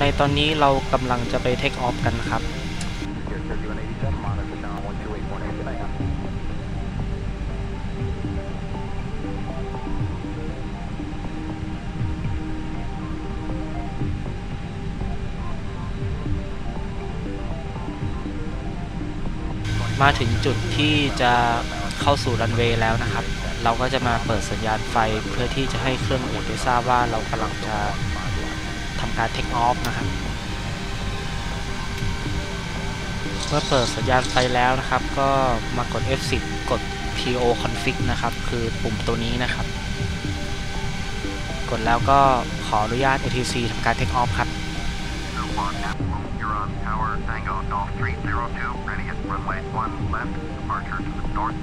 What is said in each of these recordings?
ในตอนนี้เรากำลังจะไปเทคออฟกันครับมาถึงจุดที่จะเข้าสู่รันเวย์แล้วนะครับ เราก็จะมาเปิดสัญญาณไฟเพื่อที่จะให้เครื่องอูดได้ทราบว่าเรากำลังจะ การเทคออฟนะครับ เมื่อเปิดสัญญาณไฟแล้วนะครับ ก็มากด F10 กด TO config นะครับ คือปุ่มตัวนี้นะครับ กดแล้วก็ขออนุญาต ATC ทำการเทคออฟครับ You're on tower Tango Golf 302, ready at runway 1 left, departure to the north.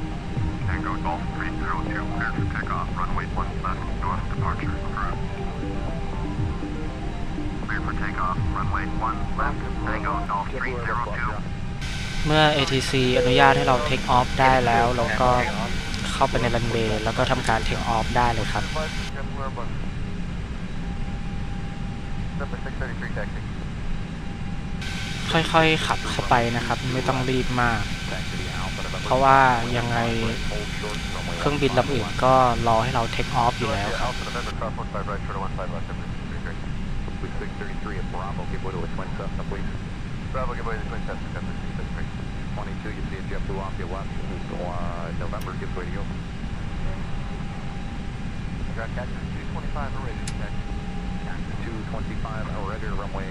Tango Golf 302, cleared for takeoff, runway 1 left, north, departure approved. เมื่อ ATC อนุญาตให้เราเทคออฟได้แล้ว เราก็เข้าไปในรันเวย์แล้วก็ทำการเทคออฟได้เลยครับ Number 633 taxi. ค่อยๆ ขับเข้าไปนะครับ ไม่ต้องรีบมาก เพราะว่ายังไงเครื่องบินลำอื่นก็รอให้เราเทคออฟอยู่แล้วครับ 633. With 633 at Bravo, give way to a twin Cessna, please. Bravo, give way to the twin Cessna, number 633. 22, you see a JetBlue off your left. Uh, November, gives way to you. Ground captain 225, we're ready to connect. 225, uh, ready to runway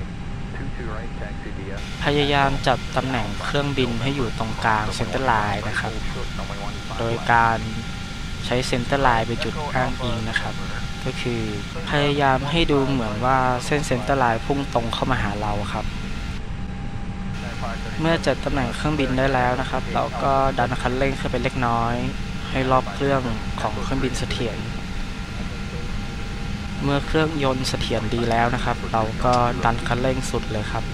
22 right, taxi via. พยายามจับตำแหน่งเครื่องบินให้อยู่ตรงกลางเซนเตอร์ไลน์นะครับ Runway 15โดยการใช้เซนเตอร์ไลน์เป็นจุดอ้างอิงนะครับ ก็คือ พยายามให้ดูเหมือนว่าเส้นเซนเตอร์ไลน์พุ่งตรงเข้ามาหาเราครับ เมื่อจัดตำแหน่งเครื่องบินได้แล้วนะครับ เราก็ดันคันเร่งขึ้นไปเล็กน้อย ให้รอบเครื่องของเครื่องบินเสถียรเมื่อเครื่องยนต์เสถียรดีแล้วนะครับ เราก็ดันคันเร่งสุดเลยครับ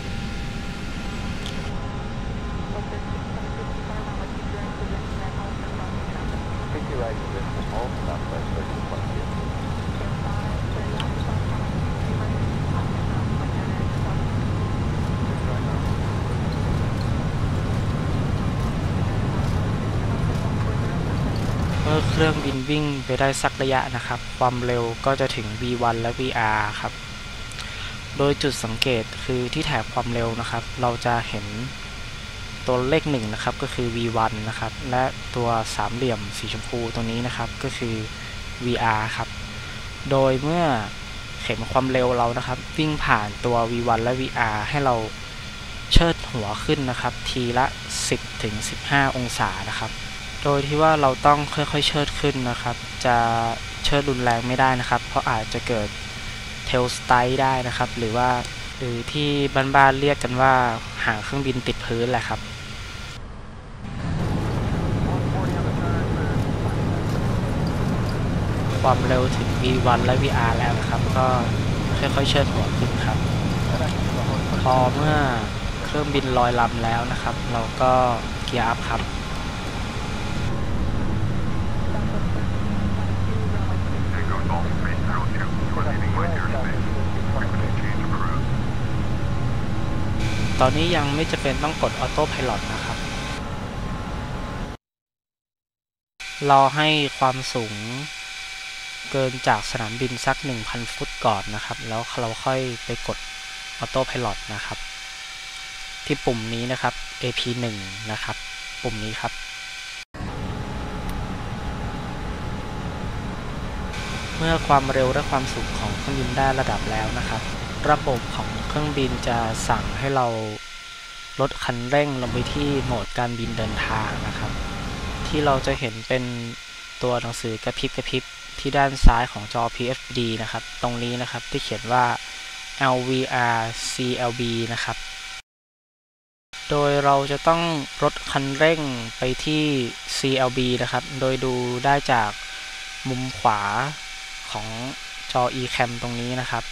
มื่อเครื่องบินวิ่งไปได้สักระยะนะครับ ความเร็วก็จะถึง V1 และ VR ครับ โดยจุดสังเกตคือที่แถบความเร็วนะครับ เราจะเห็นตัวเลขหนึ่งนะครับก็คือ V1 นะครับ และตัวสามเหลี่ยมสีชมพูตรงนี้นะครับก็คือ VR ครับ โดยเมื่อเข็มความเร็วเรานะครับ วิ่งผ่านตัว V1 และ VR ให้เราเชิดหัวขึ้นนะครับ ทีละ 10ถึง15 องศานะครับ โดยที่ว่าเราต้องค่อยๆเชิดขึ้นนะครับ จะเชิดรุนแรงไม่ได้นะครับ เพราะอาจจะเกิดเทลสไตล์ได้นะครับ หรือว่าหรือที่บ้านๆเรียกกันว่าหางเครื่องบินติดพื้นแหละครับความเร็วถึง V1 และ VR แล้วนะครับ ก็ค่อยๆเชิดหัวขึ้นครับ พอเมื่อเครื่องบินลอยลำแล้วนะครับ เราก็เกียร์อัพครับ Tango Golf 302, proceeding with airspace. Frequency change approved. ตอนนี้ยังไม่จะเป็นต้องกดออโต้พ l o t นะครับ รอให้ความสูงเกินจากสนามบินสัก 1,000 ฟุตก่อนนะครับ แล้วเราค่อยไปกดออโต้พ l o t นะครับ ที่ปุ่มนี้นะครับ AP1 นะครับ ปุ่มนี้ครับ เมื่อความเร็วและความสูงของเครื่องบินได้ระดับแล้วนะครับ ระบบของเครื่องบินจะสั่งให้เราลดคันเร่งลงไปที่โหมดการบินเดินทางนะครับ ที่เราจะเห็นเป็นตัวหนังสือกระพริบกระพริบที่ด้านซ้ายของจอ PFD นะครับ ตรงนี้นะครับที่เขียนว่า LVR CLB นะครับ โดยเราจะต้องลดคันเร่งไปที่ CLB นะครับ โดยดูได้จากมุมขวา ของจอ eCam ตรงนี้นะครับ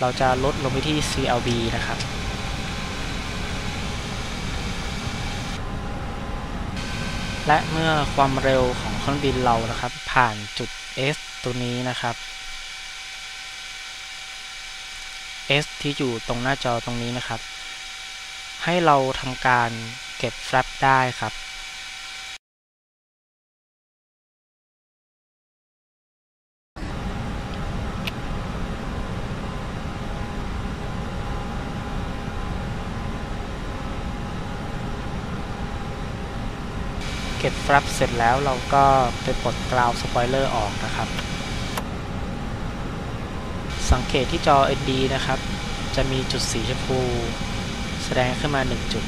เราจะลดลงไปที่ CLB นะครับ และเมื่อความเร็วของเครื่องบินเรานะครับ ผ่านจุด S ตัวนี้นะครับ S ที่อยู่ตรงหน้าจอตรงนี้นะครับ ให้เราทำการเก็บ flap ได้ครับ เก็บ flap เสร็จแล้วเราก็ไปปลดกราวสปอยเลอร์ออกนะครับ สังเกตที่จอ ND นะครับ จะมีจุดสีชมพูแสดงขึ้นมา 1 จุด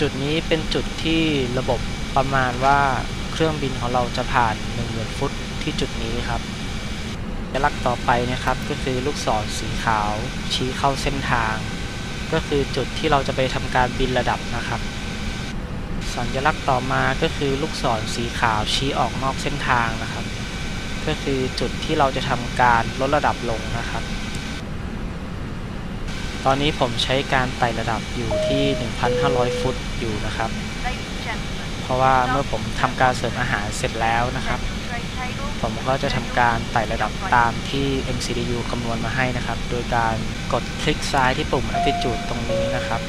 จุดนี้เป็นจุดที่ระบบประมาณว่าเครื่องบินของเราจะผ่าน10,000ฟุตที่จุดนี้ครับสัญลักษณ์ต่อไปนะครับก็คือลูกศรสีขาวชี้เข้าเส้นทาง ก็คือจุดที่เราจะไปทำการบินระดับนะครับ สัญลักษณ์ต่อมาก็คือลูกศรสีขาวชี้ออกนอกเส้นทางนะครับ ก็คือจุดที่เราจะทำการลดระดับลงนะครับ ตอนนี้ผมใช้การไต่ระดับอยู่ที่ 1,500 ฟุตอยู่นะครับ เพราะว่าเมื่อผมทำการเสิร์ฟอาหารเสร็จแล้วนะครับ ผมก็จะทำการไต่ระดับตามที่ MCDU คำนวณมาให้นะครับ โดยการกดคลิกซ้ายที่ปุ่ม Attitude ตรงนี้นะครับ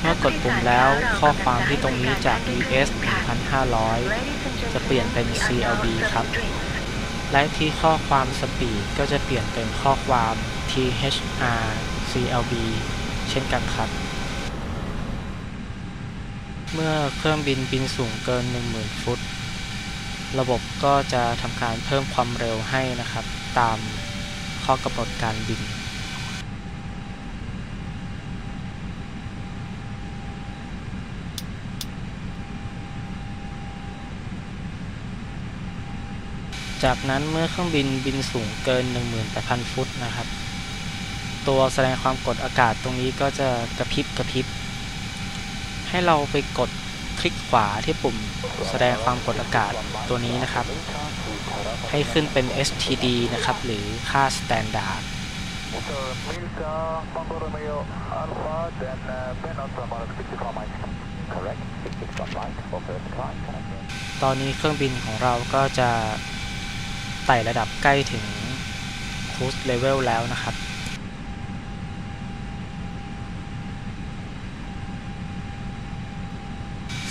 เมื่อกดปุ่มแล้วข้อความที่ตรงนี้จาก US 1,500 จะเปลี่ยนเป็น CLB ครับ และที่ข้อความสปีดก็จะเปลี่ยนเป็นข้อความ THR CLB เช่นกันครับ เมื่อเครื่องบินบินสูงเกิน 10,000 ฟุต ระบบก็จะทำการเพิ่มความเร็วให้นะครับ ตามข้อกำหนดการบิน จากนั้นเมื่อเครื่องบินบินสูงเกิน 18,000 ฟุตนะครับ ตัวแสดงความกดอากาศตรงนี้ก็จะกระพริบกระพริบ ให้เราไปกดคลิกขวาที่ปุ่มแสดงความกดอากาศตัวนี้นะครับ ให้ขึ้นเป็น STD นะครับ หรือค่า Standard ตอนนี้เครื่องบินของเราก็จะ ไต่ระดับใกล้ถึง Cruise Level แล้วนะครับ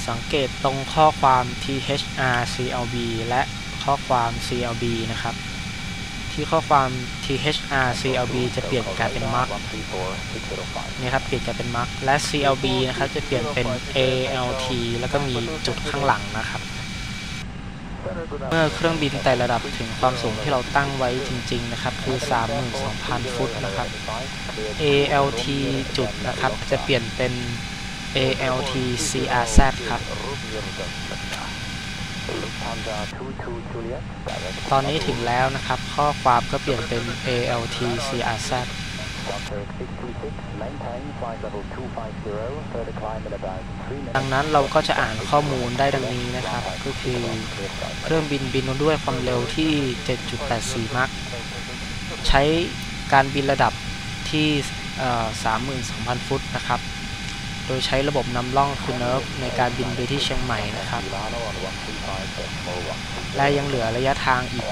สังเกตตรงข้อความ THR CLB และข้อความ CLB นะครับ ที่ข้อความ THR CLB จะเปลี่ยนกลายเป็น mark นี่ครับเปลี่ยนกลายเป็น mark และ CLB นะครับจะเปลี่ยนเป็น ALT แล้วก็มีจุดข้างหลังนะครับ เมื่อเครื่องบินไต่ระดับถึงความสูงที่เราตั้งไว้จริง ๆ นะครับ คือ 32,000 ฟุตนะครับ ALT จุดนะครับ จะเปลี่ยนเป็น ALT CRZ ครับ ตอนนี้ถึงแล้วนะครับ ข้อความก็เปลี่ยนเป็น ALT CRZ ดังนั้นเราก็จะอ่านข้อมูลได้ดังนี้นะครับ ก็คือเครื่องบินบินด้วยความเร็วที่ 7.84 มัคใช้การบินระดับที่ 32,000 ฟุตนะครับ โดยใช้ระบบนำร่องคือ NERV ในการบินไปที่เชียงใหม่นะครับ และยังเหลือระยะทางอีก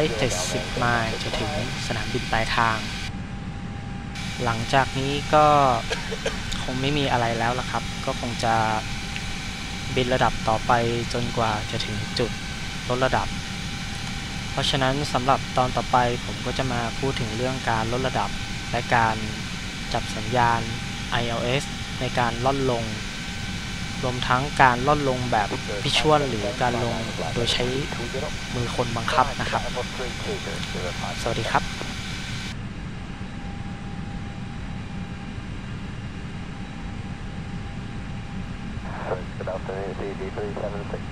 270 ไมล์จะถึงสนามบินปลายทาง หลังจากนี้ก็คงไม่มีอะไรแล้วละครับ ก็คงจะบินระดับต่อไปจนกว่าจะถึงจุดลดระดับ เพราะฉะนั้นสำหรับตอนต่อไปผมก็จะมาพูดถึงเรื่องการลดระดับ และการจับสัญญาณ ILS ในการล่อนลง รวมทั้งการล่อนลงแบบพิชวลหรือการลงโดยใช้มือคนบังคับนะครับ สวัสดีครับ 376.